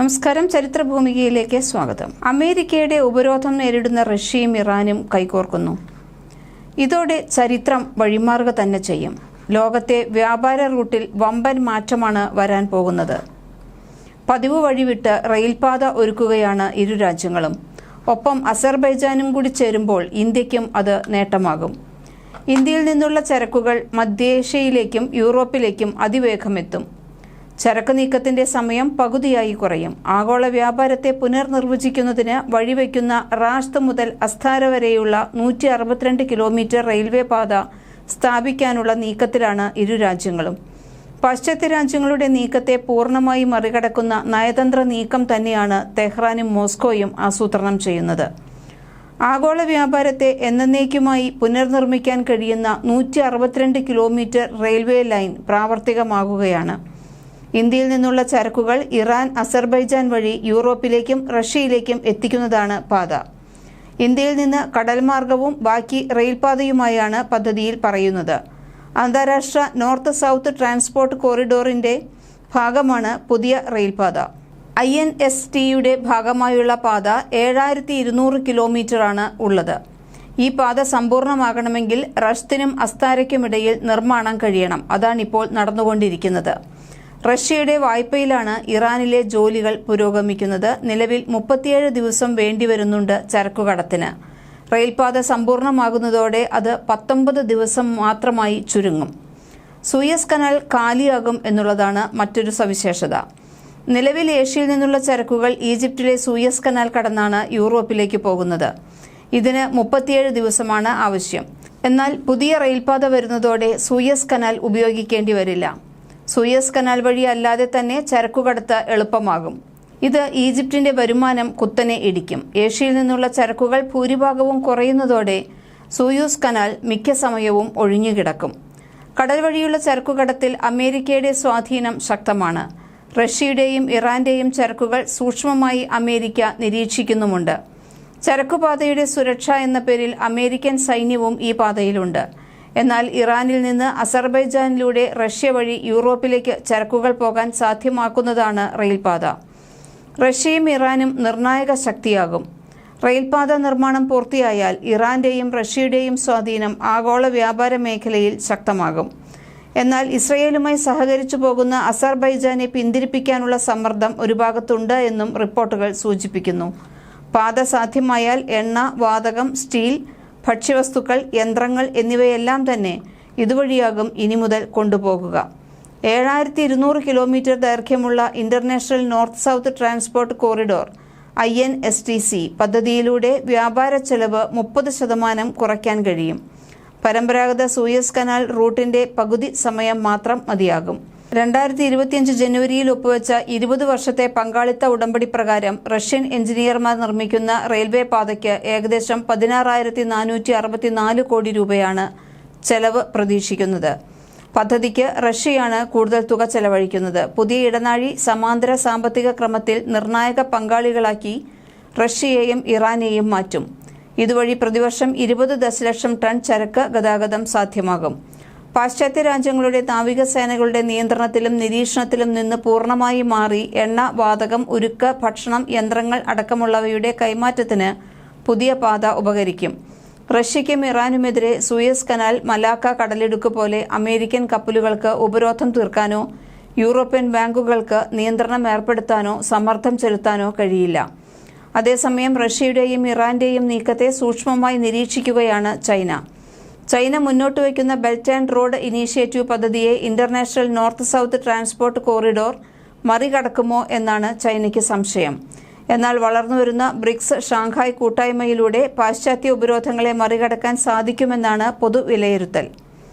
നമസ്കാരം. ചരിത്രഭൂമികയിലേക്ക് സ്വാഗതം. അമേരിക്കയുടെ ഉപരോധം നേരിടുന്ന റഷ്യയും ഇറാനും കൈകോർക്കുന്നു. ഇതോടെ ചരിത്രം വഴിമാറുക തന്നെ ചെയ്യും. ലോകത്തെ വ്യാപാര റൂട്ടിൽ വമ്പൻ മാറ്റമാണ് വരാൻ പോകുന്നത്. പതിവ് വഴിവിട്ട് റെയിൽപാത ഒരുക്കുകയാണ് ഇരു രാജ്യങ്ങളും. ഒപ്പം അസർബൈജാനും കൂടി ചേരുമ്പോൾ ഇന്ത്യക്കും അത് നേട്ടമാകും. ഇന്ത്യയിൽ നിന്നുള്ള ചരക്കുകൾ മധ്യേഷ്യയിലേക്കും യൂറോപ്പിലേക്കും അതിവേഗം എത്തും. ചരക്ക് നീക്കത്തിന്റെ സമയം പകുതിയായി കുറയും. ആഗോള വ്യാപാരത്തെ പുനർനിർവചിക്കുന്നതിന് വഴിവെക്കുന്ന റാഷ്ത് മുതൽ അസ്ഥാര വരെയുള്ള നൂറ്റി അറുപത്തിരണ്ട് കിലോമീറ്റർ റെയിൽവേ പാത സ്ഥാപിക്കാനുള്ള നീക്കത്തിലാണ് ഇരു രാജ്യങ്ങളും. പാശ്ചാത്യ രാജ്യങ്ങളുടെ നീക്കത്തെ പൂർണമായി മറികടക്കുന്ന നയതന്ത്ര നീക്കം തന്നെയാണ് തെഹ്റാനും മോസ്കോയും ആസൂത്രണം ചെയ്യുന്നത്. ആഗോള വ്യാപാരത്തെ എന്നേക്കുമായി പുനർനിർമ്മിക്കാൻ കഴിയുന്ന നൂറ്റി അറുപത്തിരണ്ട് കിലോമീറ്റർ റെയിൽവേ ലൈൻ പ്രാവർത്തികമാകുകയാണ്. ഇന്ത്യയിൽ നിന്നുള്ള ചരക്കുകൾ ഇറാൻ അസർബൈജാൻ വഴി യൂറോപ്പിലേക്കും റഷ്യയിലേക്കും എത്തിക്കുന്നതാണ് പാത. ഇന്ത്യയിൽ നിന്ന് കടൽമാർഗവും ബാക്കി റെയിൽപാതയുമായാണ് പദ്ധതിയിൽ പറയുന്നത്. അന്താരാഷ്ട്ര നോർത്ത് സൗത്ത് ട്രാൻസ്പോർട്ട് കോറിഡോറിന്റെ ഭാഗമാണ് പുതിയ റെയിൽപാത. ഐ എൻ എസ് ടിയുടെ ഭാഗമായുള്ള പാത ഏഴായിരത്തി ഇരുന്നൂറ് കിലോമീറ്ററാണ് ഉള്ളത്. ഈ പാത സമ്പൂർണമാകണമെങ്കിൽ റഷ്തിനും അസ്താരയ്ക്കുമിടയിൽ നിർമ്മാണം കഴിയണം. അതാണിപ്പോൾ നടന്നുകൊണ്ടിരിക്കുന്നത്. റഷ്യയുടെ വായ്പയിലാണ് ഇറാനിലെ ജോലികൾ പുരോഗമിക്കുന്നത്. നിലവിൽ മുപ്പത്തിയേഴ് ദിവസം വേണ്ടിവരുന്നുണ്ട് ചരക്കുകടത്തിന്. റെയിൽപാത സമ്പൂർണമാകുന്നതോടെ അത് പത്തൊമ്പത് ദിവസം മാത്രമായി ചുരുങ്ങും. സൂയസ് കനാൽ കാലിയാകും എന്നുള്ളതാണ് മറ്റൊരു സവിശേഷത. നിലവിൽ ഏഷ്യയിൽ നിന്നുള്ള ചരക്കുകൾ ഈജിപ്തിലെ സൂയസ് കനാൽ കടന്നാണ് യൂറോപ്പിലേക്ക് പോകുന്നത്. ഇതിന് മുപ്പത്തിയേഴ് ദിവസമാണ് ആവശ്യം. എന്നാൽ പുതിയ റെയിൽപാത വരുന്നതോടെ സൂയസ് കനാൽ ഉപയോഗിക്കേണ്ടി വരില്ല. സൂയസ് കനാൽ വഴി അല്ലാതെ തന്നെ ചരക്കുകടത്ത് എളുപ്പമാകും. ഇത് ഈജിപ്തിന്റെ വരുമാനം കുത്തനെ ഇടിക്കും. ഏഷ്യയിൽ നിന്നുള്ള ചരക്കുകൾ ഭൂരിഭാഗവും കുറയുന്നതോടെ സൂയൂസ് കനാൽ മിക്ക സമയവും ഒഴിഞ്ഞുകിടക്കും കടൽ വഴിയുള്ള ചരക്കുകടത്തിൽ അമേരിക്കയുടെ സ്വാധീനം ശക്തമാണ്. റഷ്യയുടെയും ഇറാന്റെയും ചരക്കുകൾ സൂക്ഷ്മമായി അമേരിക്ക നിരീക്ഷിക്കുന്നുമുണ്ട്. ചരക്കുപാതയുടെ സുരക്ഷ എന്ന പേരിൽ അമേരിക്കൻ സൈന്യവും ഈ പാതയിലുണ്ട്. എന്നാൽ ഇറാനിൽ നിന്ന് അസർബൈജാനിലൂടെ റഷ്യ വഴി യൂറോപ്പിലേക്ക് ചരക്കുകൾ പോകാൻ സാധ്യമാക്കുന്നതാണ് റെയിൽപാത. റഷ്യയും ഇറാനും നിർണായക ശക്തിയാകും. റെയിൽപാത നിർമ്മാണം പൂർത്തിയായാൽ ഇറാന്റെയും റഷ്യയുടെയും സ്വാധീനം ആഗോള വ്യാപാര മേഖലയിൽ ശക്തമാകും. എന്നാൽ ഇസ്രയേലുമായി സഹകരിച്ചു പോകുന്ന അസർബൈജാനെ പിന്തിരിപ്പിക്കാനുള്ള സമ്മർദ്ദം ഒരു ഭാഗത്തുണ്ട് എന്നും റിപ്പോർട്ടുകൾ സൂചിപ്പിക്കുന്നു. പാത സാധ്യമായാൽ എണ്ണ വാതകം സ്റ്റീൽ ഭക്ഷ്യവസ്തുക്കൾ യന്ത്രങ്ങൾ എന്നിവയെല്ലാം തന്നെ ഇതുവഴിയാകും ഇനി മുതൽ കൊണ്ടുപോകുക. ഏഴായിരത്തി ഇരുന്നൂറ് കിലോമീറ്റർ ദൈർഘ്യമുള്ള international north south transport corridor I N S T C പദ്ധതിയിലൂടെ വ്യാപാര ചെലവ് മുപ്പത് ശതമാനം കുറയ്ക്കാൻ കഴിയും. പരമ്പരാഗത സൂയസ് കനാൽ റൂട്ടിന്റെ പകുതി സമയം മാത്രം മതിയാകും. രണ്ടായിരത്തി ഇരുപത്തിയഞ്ച് ജനുവരിയിൽ ഒപ്പുവെച്ച ഇരുപത് വർഷത്തെ പങ്കാളിത്ത ഉടമ്പടി പ്രകാരം റഷ്യൻ എഞ്ചിനീയർമാർ നിർമ്മിക്കുന്ന റെയിൽവേ പാതയ്ക്ക് ഏകദേശം പതിനാറായിരത്തി നാനൂറ്റി അറുപത്തിനാല് കോടി രൂപയാണ് ചെലവ് പ്രതീക്ഷിക്കുന്നത്. പദ്ധതിക്ക് റഷ്യയാണ് കൂടുതൽ തുക ചെലവഴിക്കുന്നത്. പുതിയ ഇടനാഴി സമാന്തര സാമ്പത്തിക ക്രമത്തിൽ നിർണായക പങ്കാളികളാക്കി റഷ്യയെയും ഇറാനെയും മാറ്റും. ഇതുവഴി പ്രതിവർഷം ഇരുപത് ദശലക്ഷം ടൺ ചരക്ക് ഗതാഗതം സാധ്യമാകും. പാശ്ചാത്യ രാജ്യങ്ങളുടെ നാവികസേനകളുടെ നിയന്ത്രണത്തിലും നിരീക്ഷണത്തിലും നിന്ന് പൂർണമായി മാറി എണ്ണ വാതകം ഉരുക്ക് ഭക്ഷണം യന്ത്രങ്ങൾ അടക്കമുള്ളവയുടെ കൈമാറ്റത്തിന് പുതിയ പാത ഉപകരിക്കും. റഷ്യയ്ക്കും ഇറാനുമെതിരെ സൂയസ് കനാൽ മലാക്ക കടലിടുക്ക് പോലെ അമേരിക്കൻ കപ്പലുകൾക്ക് ഉപരോധം തീർക്കാനോ യൂറോപ്യൻ ബാങ്കുകൾക്ക് നിയന്ത്രണം ഏർപ്പെടുത്താനോ സമ്മർദ്ദം ചെലുത്താനോ കഴിയില്ല. അതേസമയം റഷ്യയുടെയും ഇറാന്റെയും നീക്കത്തെ സൂക്ഷ്മമായി നിരീക്ഷിക്കുകയാണ് ചൈന. ചൈന മുന്നോട്ട് വയ്ക്കുന്ന ബെൽറ്റ് ആൻഡ് റോഡ് ഇനീഷ്യേറ്റീവ് പദ്ധതിയെ international north south transport corridor മറികടക്കുമോ എന്നാണ് ചൈനയ്ക്ക് സംശയം. എന്നാൽ വളർന്നുവരുന്ന ബ്രിക്സ് ഷാങ്ഹായ് കൂട്ടായ്മയിലൂടെ പാശ്ചാത്യ ഉപരോധങ്ങളെ മറികടക്കാൻ സാധിക്കുമെന്നാണ് പൊതുവിലയിരുത്തൽ.